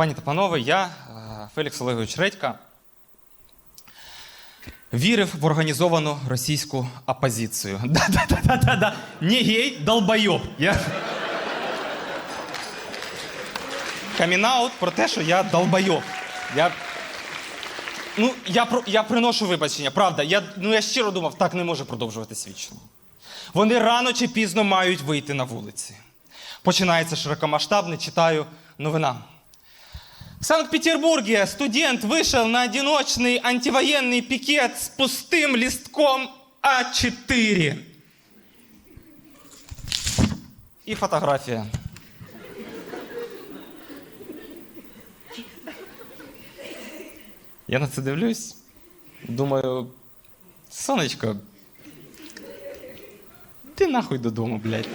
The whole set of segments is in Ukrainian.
Пані та панове, я, е, Фелікс Олегович Редька, вірив в організовану російську опозицію. Да-да-да-да-да. Не гей, долбойоб. Я... Камінаут про те, що я долбойоб. Я... Ну, я, я приношу вибачення, правда. Я... Ну, я щиро думав, так не може продовжуватись вічно. Вони рано чи пізно мають вийти на вулиці. Починається широкомасштабне, читаю новина. В Санкт-Петербурге студент вышел на одиночный антивоенный пикет с пустым листком А4. І фотографія. Я на це дивлюсь. Думаю, сонечко, ти нахуй додому, блядь.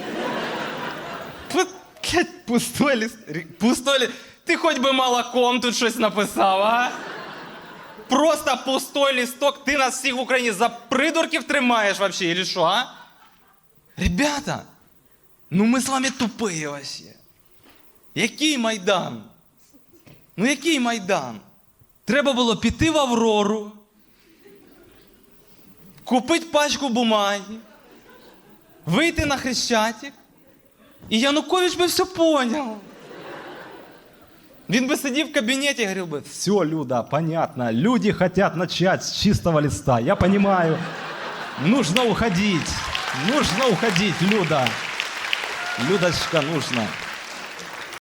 Блядь, пустой рі- Пустой лист. Ти хоч би молоком тут щось написав, а? Просто пустой листок. Ти нас всіх в Україні за придурків тримаєш вообще, или що, а? Ребята, ну ми з вами тупі вообще. Який Майдан? Ну який Майдан? Треба було піти в Аврору, купити пачку бумаги, вийти на Хрещатик, і Янукович би все понял. Він би сидів в кабінеті і говорив би, Все, Люда, понятно. Люди хотят начать с чистого листа. Я понимаю. Нужно уходить. Нужно уходить, Люда. Людочка, нужно.